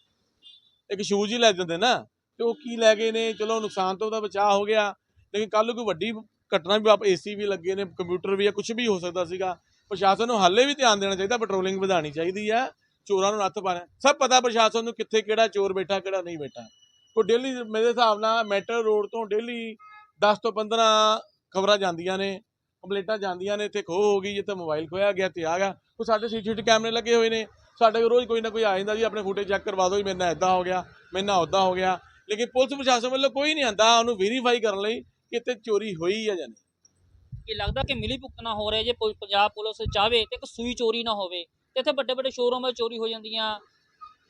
ਇੱਕ ਸ਼ੂਜ਼ ਹੀ ਲੈ ਜਾਂਦੇ ਨਾ। ਤੇ ਉਹ ਕੀ ਲੈ ਗਏ ਨੇ? ਚਲੋ ਨੁਕਸਾਨ ਤੋਂ ਉਹਦਾ ਬਚਾਅ ਹੋ ਗਿਆ। ਲੇਕਿਨ ਕੱਲ ਕੋਈ ਵੱਡੀ ਘਟਨਾ ਵੀ, ਆਪ ਏਸੀ ਵੀ ਲੱਗੇ ਨੇ, ਕੰਪਿਊਟਰ ਵੀ ਆ ਕੁਝ ਵੀ ਹੋ ਸਕਦਾ ਸੀਗਾ। ਪ੍ਰਸ਼ਾਸਨ ਨੂੰ ਹਾਲੇ ਵੀ ਧਿਆਨ ਦੇਣਾ ਚਾਹੀਦਾ ਪੈਟਰੋਲਿੰਗ ਵਧਾਉਣੀ ਚਾਹੀਦੀ ਆ। ਚੋਰਾਂ ਨੂੰ ਨੱਥ ਪਾਣਾ ਸਭ ਪਤਾ ਪ੍ਰਸ਼ਾਸਨ ਨੂੰ ਕਿੱਥੇ ਕਿਹੜਾ ਚੋਰ ਬੈਠਾ, ਕਿਹੜਾ ਨਹੀਂ ਬੈਠਾ। ਕੋ ਡੇਲੀ ਮੇਰੇ ਹਿਸਾਬ ਨਾਲ ਮੈਟਰ ਰੋਡ ਤੋਂ ਡੇਲੀ 10 ਤੋਂ 15 ਖਬਰਾਂ ਜਾਂਦੀਆਂ ਨੇ। ਕੰਪਲੇਂਟਾਂ ਜਾਂਦੀਆਂ ਨੇ, ਇੱਥੇ ਖੋਹ ਹੋ ਗਈ, ਜਿੱਥੇ ਮੋਬਾਈਲ ਖੋਇਆ ਗਿਆ ਤੇ ਆ ਗਿਆ। ਉਹ ਸਾਡੇ ਸੀਸੀਟੀਵੀ ਕੈਮਰੇ ਲੱਗੇ ਹੋਏ ਨੇ। ਸਾਡੇ ਕੋਲ ਰੋਜ਼ ਕੋਈ ਨਾ ਕੋਈ ਆ ਜਾਂਦਾ ਜੀ, ਆਪਣੇ ਫੁਟੇਜ ਚੈੱਕ ਕਰਵਾ ਦਿਓ ਜੀ, ਮੇਰੇ ਨਾਲ ਇਦਾਂ ਹੋ ਗਿਆ, ਮੇਰੇ ਨਾਲ ਉੱਦਾਂ ਹੋ ਗਿਆ। ਲੇਕਿਨ ਪੁਲਿਸ ਪ੍ਰਸ਼ਾਸਨ ਵੱਲੋਂ ਕੋਈ ਨਹੀਂ ਆਂਦਾ ਉਹਨੂੰ ਵੈਰੀਫਾਈ ਕਰਨ ਲਈ ਕਿ ਇੱਥੇ ਚੋਰੀ ਹੋਈ ਹੈ ਜਾਂ ਨਹੀਂ। ਕੀ ਲੱਗਦਾ ਕਿ ਮਿਲੀ ਭੁਗਤਣਾ ਹੋ ਰਿਹਾ ਜੇ ਪੰਜਾਬ ਪੁਲਿਸ ਚਾਹਵੇ ਤੇ ਇੱਕ ਸੂਈ ਚੋਰੀ ਨਾ ਹੋਵੇ। ਤੇ ਇੱਥੇ ਵੱਡੇ ਵੱਡੇ ਸ਼ੋਰੂਮ ਵਿੱਚ ਚੋਰੀ ਹੋ ਜਾਂਦੀਆਂ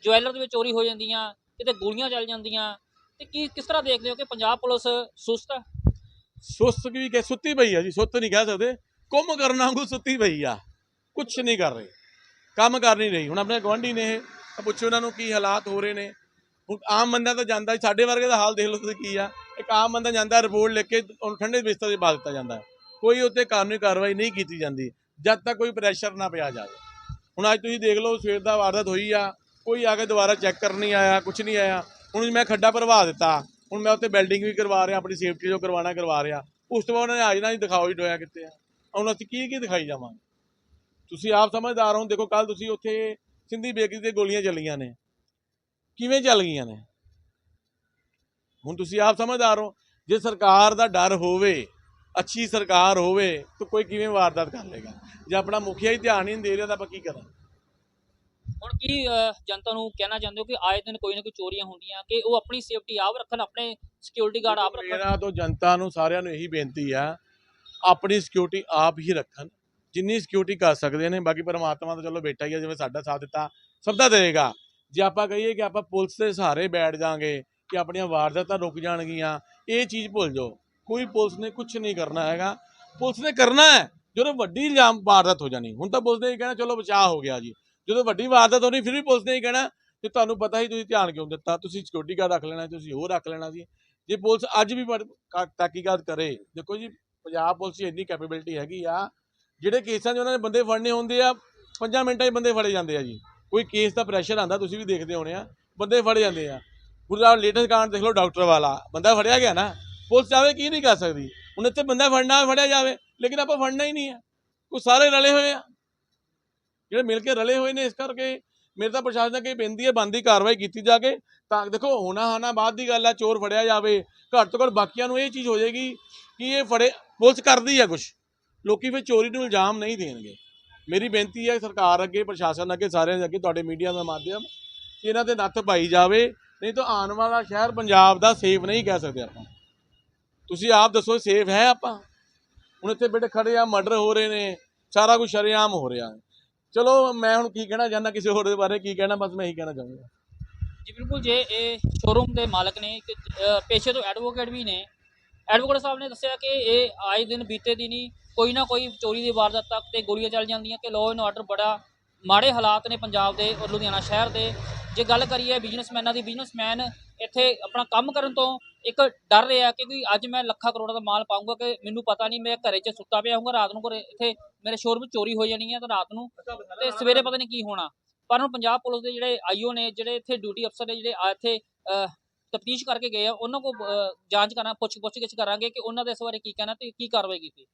ਜੁਐਲਰ ਦੇ ਵਿੱਚ ਚੋਰੀ ਹੋ ਜਾਂਦੀਆਂ, ਕਿਤੇ ਗੋਲੀਆਂ ਚੱਲ ਜਾਂਦੀਆਂ। ਤੇ ਕੀ, ਕਿਸ ਤਰ੍ਹਾਂ ਦੇਖਦੇ ਹੋ ਕਿ ਪੰਜਾਬ ਪੁਲਿਸ ਸੁਸਤ ਹੈ ਸੁਸਤ ਵੀ ਕਿ ਸੁੱਤੀ ਪਈ ਆ ਜੀ, ਸੁੱਤ ਨਹੀਂ ਕਹਿ ਸਕਦੇ। ਕੁੰਮ ਕਰਨ ਵਾਂਗੂ ਸੁੱਤੀ ਪਈ ਆ, ਕੁਛ ਨਹੀਂ ਕਰ ਰਹੀ। ਕੰਮ ਕਰ ਨਹੀਂ। ਰਹੀ ਹੁਣ ਆਪਣੇ ਗਵਾਂਢੀ ਨੇ ਇਹ, ਤਾਂ ਪੁੱਛੋ ਉਹਨਾਂ ਨੂੰ ਕੀ ਹਾਲਾਤ ਹੋ ਰਹੇ ਨੇ। ਹੁਣ ਆਮ ਬੰਦਾ ਤਾਂ ਜਾਂਦਾ ਸਾਡੇ ਵਰਗੇ ਦਾ ਹਾਲ ਦੇਖ ਲਓ ਤੁਸੀਂ ਕੀ ਆ। ਇੱਕ ਆਮ ਬੰਦਾ ਜਾਂਦਾ ਰਿਪੋਰਟ ਲਿਖ ਕੇ ਉਹਨੂੰ ਠੰਡੇ ਬਿਸਤਰ 'ਤੇ ਪਾ ਦਿੱਤਾ ਜਾਂਦਾ। ਕੋਈ ਉੱਤੇ ਕਾਨੂੰਨੀ ਕਾਰਵਾਈ ਨਹੀਂ ਕੀਤੀ ਜਾਂਦੀ, ਜਦ ਤੱਕ ਕੋਈ ਪ੍ਰੈਸ਼ਰ ਨਾ ਪਿਆ ਜਾਵੇ। ਹੁਣ ਅੱਜ ਤੁਸੀਂ ਦੇਖ ਲਓ, ਸਵੇਰ ਦਾ ਵਾਰਦਾਤ ਹੋਈ ਆ, ਕੋਈ ਆ ਕੇ ਦੁਬਾਰਾ ਚੈੱਕ ਕਰਨ ਨਹੀਂ ਆਇਆ ਕੁਝ ਨਹੀਂ ਆਇਆ। ਹੁਣ ਮੈਂ ਖੱਡਾ ਭਰਵਾ ਦਿੱਤਾ। ਹੁਣ ਮੈਂ ਉੱਤੇ ਬਿਲਡਿੰਗ ਵੀ ਕਰਵਾ ਰਿਹਾ, ਆਪਣੀ ਸੇਫਟੀ ਜੋ ਕਰਵਾਉਣਾ ਕਰਵਾ ਰਿਹਾ। ਉਸ ਤੋਂ ਬਾਅਦ ਉਹਨਾਂ ਨੇ ਆ ਜਾਣਾ ਜੀ ਦਿਖਾਓ ਹੀ ਡੋਇਆ ਕਿੱਥੇ ਆ। ਹੁਣ ਅਸੀਂ ਕੀ ਕੀ ਦਿਖਾਈ ਜਾਵਾਂਗੇ? ਤੁਸੀਂ ਆਪ ਸਮਝਦਾਰ ਹੋ ਦੇਖੋ ਕੱਲ ਤੁਸੀਂ ਉੱਥੇ ਸਿੰਧੀ ਬੇਕਰੀ ਤੇ ਗੋਲੀਆਂ ਚੱਲੀਆਂ ਨੇ। ਕਿਵੇਂ ਚੱਲ ਗਈਆਂ ਨੇ? ਹੁਣ ਤੁਸੀਂ ਆਪ ਸਮਝਦਾਰ ਹੋ, ਜੇ ਸਰਕਾਰ ਦਾ ਡਰ ਹੋਵੇ, ਅੱਛੀ ਸਰਕਾਰ ਹੋਵੇ, ਤਾਂ ਕੋਈ ਕਿਵੇਂ ਵਾਰਦਾਤ ਕਰ ਲੇਗਾ ਜੇ ਆਪਣਾ ਮੁਖੀਆ ਹੀ ਧਿਆਨ ਹੀ ਨਹੀਂ ਦੇ ਰਿਹਾ, ਤਾਂ ਆਪਾਂ ਕੀ ਕਰਾਂਗੇ? ਹੁਣ ਕੀ ਜਨਤਾ ਨੂੰ ਕਹਿਣਾ ਚਾਹੁੰਦੇ ਹੋ ਕਿ ਆਏ ਦਿਨ ਕੋਈ ਨਾ ਕੋਈ ਚੋਰੀਆਂ ਹੁੰਦੀਆਂ ਕਿ ਉਹ ਆਪਣੀ ਸੇਫਟੀ ਆਪ ਰੱਖਣ, ਆਪਣੇ ਸਿਕਿਉਰਿਟੀ ਗਾਰਡ ਆਪ ਰੱਖਣ? ਮੇਰਾ ਤੋਂ ਜਨਤਾ ਨੂੰ ਸਾਰਿਆਂ ਨੂੰ ਇਹੀ ਬੇਨਤੀ ਆ, ਆਪਣੀ ਸਿਕਿਉਰਿਟੀ ਆਪ ਹੀ ਰੱਖਣ। ਜਿੰਨੀ ਸਿਕਿਉਰਿਟੀ ਕਰ ਸਕਦੇ ਨੇ, ਬਾਕੀ ਪਰਮਾਤਮਾ ਤਾਂ ਚਲੋ ਬੈਠਾ ਹੀ ਆ, ਜਿਵੇਂ ਸਾਡਾ ਸਾਥ ਦਿੱਤਾ, ਸਭ ਦਾ ਦੇਗਾ ਜੇ ਆਪਾਂ ਕਹੀਏ ਕਿ ਆਪਾਂ ਪੁਲਿਸ ਦੇ ਸਹਾਰੇ ਬੈਠ ਜਾਾਂਗੇ, ਕਿ ਆਪਣੀਆਂ ਵਾਰਦਾਤਾਂ ਰੁਕ ਜਾਣਗੀਆਂ, ਇਹ ਚੀਜ਼ ਭੁੱਲ ਜਾਓ। ਕੋਈ ਪੁਲਿਸ ਨੇ ਕੁਝ ਨਹੀਂ ਕਰਨਾ ਹੈਗਾ। ਪੁਲਿਸ ਨੇ ਕਰਨਾ ਹੈ, ਜਦੋਂ ਵੱਡੀ ਇਲਜ਼ਾਮ ਵਾਰਦਾਤ ਹੋ ਜਾਣੀ। ਹੁਣ ਤਾਂ ਪੁਲਿਸ ਨੇ ਇਹ ਕਹਿਣਾ, ਚਲੋ ਬਚਾਅ ਹੋ ਗਿਆ ਜੀ। ਜਦੋਂ ਵੱਡੀ ਵਾਰਦਾਤ ਹੋਣੀ, ਫਿਰ ਵੀ ਪੁਲਿਸ ਨੇ ਇਹ ਕਹਿਣਾ ਕਿ ਤੁਹਾਨੂੰ ਪਤਾ ਹੀ ਤੁਸੀਂ ਧਿਆਨ ਕਿਉਂ ਦਿੱਤਾ, ਤੁਸੀਂ ਸਿਕਿਉਰਿਟੀ ਗਾਰਡ ਰੱਖ ਲੈਣਾ, ਤੁਸੀਂ ਹੋਰ ਰੱਖ ਲੈਣਾ ਸੀ। ਜੇ ਪੁਲਿਸ ਅੱਜ ਵੀ ਬੜ- ਕਾ- ਕਰੇ, ਦੇਖੋ ਜੀ, ਪੰਜਾਬ ਪੁਲਿਸ ਦੀ ਇੰਨੀ ਕੈਪੇਬਿਲਿਟੀ ਹੈਗੀ ਆ, ਜਿਹੜੇ ਕੇਸਾਂ 'ਚ ਉਹਨਾਂ ਨੇ ਬੰਦੇ ਫੜਨੇ ਹੁੰਦੇ ਆ, ਪੰਜਾਂ ਮਿੰਟਾਂ 'ਚ ਬੰਦੇ ਫੜੇ ਜਾਂਦੇ ਆ ਜੀ। ਕੋਈ ਕੇਸ ਦਾ ਪ੍ਰੈਸ਼ਰ ਆਂਦਾ ਤੁਸੀਂ ਵੀ ਦੇਖਦੇ ਹੋਣੇ ਆ, ਬੰਦੇ ਫੜੇ ਜਾਂਦੇ ਆ। ਪੂਰਾ ਲੇਟੈਸਟ ਕਾਂਡ ਦੇਖ ਲਓ ਡਾਕਟਰ ਵਾਲਾ, ਬੰਦਾ ਫੜਿਆ ਗਿਆ ਨਾ, ਪੁਲਿਸ ਚਾਹੇ ਕੀ ਨਹੀਂ ਕਰ ਸਕਦੀ। ਹੁਣ ਇੱਥੇ ਬੰਦਾ ਫੜਨਾ, ਫੜਿਆ ਜਾਵੇ, ਲੇਕਿਨ ਆਪਾਂ ਫੜਨਾ ਹੀ ਨਹੀਂ ਆ। ਉਹ ਸਾਰੇ ਰਲੇ ਹੋਏ ਆ। ਜਿਹੜੇ ਮਿਲ ਕੇ ਰਲੇ ਹੋਏ ਨੇ ਇਸ ਕਰਕੇ ਮੇਰੇ ਤਾਂ ਪ੍ਰਸ਼ਾਸਨ ਅੱਗੇ ਬੇਨਤੀ ਹੈ ਬੰਦੀ ਕਾਰਵਾਈ ਕੀਤੀ ਜਾ ਕੇ ਤਾਂ ਦੇਖੋ ਹੋਣਾ ਹਾਣਾ ਬਾਅਦ ਦੀ ਗੱਲ ਆ ਚੋਰ ਫੜਿਆ ਜਾਵੇ, ਘੱਟ ਤੋਂ ਘੱਟ ਬਾਕੀਆਂ ਨੂੰ ਇਹ ਚੀਜ਼ ਹੋ ਜਾਏਗੀ ਕਿ ਇਹ ਫੜੇ, ਪੁਲਿਸ ਕਰਦੀ ਆ ਕੁਝ ਲੋਕੀ ਫਿਰ ਚੋਰੀ ਨੂੰ ਇਲਜ਼ਾਮ ਨਹੀਂ ਦੇਣਗੇ। ਮੇਰੀ ਬੇਨਤੀ ਹੈ ਸਰਕਾਰ ਅੱਗੇ, ਪ੍ਰਸ਼ਾਸਨ ਅੱਗੇ, ਸਾਰਿਆਂ ਦੇ ਅੱਗੇ, ਤੁਹਾਡੇ ਮੀਡੀਆ ਦਾ ਮਾਧਿਅਮ ਕਿ ਇਹਨਾਂ ਤੇ ਨੱਥ ਪਾਈ ਜਾਵੇ, ਨਹੀਂ ਤਾਂ ਆਉਣ ਵਾਲਾ ਸ਼ਹਿਰ ਪੰਜਾਬ ਦਾ ਸੇਫ ਨਹੀਂ ਕਹਿ ਸਕਦੇ ਆਪਾਂ। ਤੁਸੀਂ ਆਪ ਦੱਸੋ ਸੇਫ ਹੈ ਆਪਾਂ? ਹੁਣ ਇੱਥੇ ਬੇਟੇ ਖੜੇ ਆ, ਮਰਡਰ ਹੋ ਰਹੇ ਨੇ, ਸਾਰਾ ਕੁਝ ਸ਼ਰੇਆਮ ਹੋ ਰਿਹਾ। ਚਲੋ ਮੈਂ ਹੁਣ ਕੀ ਕਹਿਣਾ ਚਾਹੁੰਦਾ ਕਿਸੇ ਹੋਰ ਦੇ ਬਾਰੇ, ਕੀ ਕਹਿਣਾ, ਬਸ ਮੈਂ ਇਹੀ ਕਹਿਣਾ ਚਾਹੂੰਗਾ ਜੀ, ਬਿਲਕੁਲ ਜੇ ਇਹ ਸ਼ੋਰੂਮ ਦੇ ਮਾਲਕ ਨੇ ਇੱਕ ਪੇਸ਼ੇ ਤੋਂ ਐਡਵੋਕੇਟ ਵੀ ਨੇ ਐਡਵੋਕੇਟ ਸਾਹਿਬ ਨੇ ਦੱਸਿਆ ਕਿ ਇਹ ਆਏ ਦਿਨ ਬੀਤੇ ਦਿਨ ਹੀ ਕੋਈ ਨਾ ਕੋਈ ਚੋਰੀ ਦੀ ਵਾਰਦਾਤ ਤੱਕ ਤੇ ਗੋਲੀਆਂ ਚੱਲ ਜਾਂਦੀਆਂ ਕਿ ਲਾਅ ਐਂਡ ਆਰਡਰ ਬੜਾ ਮਾੜੇ ਹਾਲਾਤ ਨੇ ਪੰਜਾਬ ਦੇ ਔਰ ਲੁਧਿਆਣਾ ਸ਼ਹਿਰ ਦੇ। ਜੇ ਗੱਲ ਕਰੀਏ ਬਿਜ਼ਨਸਮੈਨਾਂ ਦੀ ਬਿਜ਼ਨਸਮੈਨ ਇੱਥੇ ਆਪਣਾ ਕੰਮ ਕਰਨ ਤੋਂ ਇੱਕ ਡਰ ਰਿਹਾ ਕਿ ਕੋਈ ਅੱਜ ਮੈਂ ਲੱਖਾਂ ਕਰੋੜਾਂ ਦਾ ਮਾਲ ਪਾਉਂਗਾ ਕਿ ਮੈਨੂੰ ਪਤਾ ਨਹੀਂ ਮੈਂ ਘਰੇ 'ਚ ਸੁੱਤਾ ਪਿਆ ਹੋਊਗਾ ਰਾਤ ਨੂੰ ਘਰੇ ਇੱਥੇ ਮੇਰੇ ਸ਼ੋਰੂਮ ਚੋਰੀ ਹੋ ਜਾਣੀ ਹੈ ਤਾਂ ਰਾਤ ਨੂੰ ਤੇ ਸਵੇਰੇ ਪਤਾ ਨਹੀਂ ਕੀ ਹੋਣਾ। ਪਰ ਹੁਣ ਪੰਜਾਬ ਪੁਲਿਸ ਦੇ ਜਿਹੜੇ ਆਈਓ ਨੇ ਜਿਹੜੇ ਇੱਥੇ ਡਿਊਟੀ ਅਫਸਰ ਨੇ ਜਿਹੜੇ ਆ ਇੱਥੇ ਤਫਤੀਸ਼ ਕਰਕੇ ਗਏ ਆ ਉਹਨਾਂ ਕੋ ਜਾਂਚ ਕਰਾਂ ਪੁੱਛ ਪੁੱਛ ਗਿੱਛ ਕਰਾਂਗੇ ਕਿ ਉਹਨਾਂ ਦੇ ਇਸ ਬਾਰੇ ਕੀ ਕਹਿਣਾ ਤੇ ਕੀ ਕਾਰਵਾਈ ਕੀਤੀ।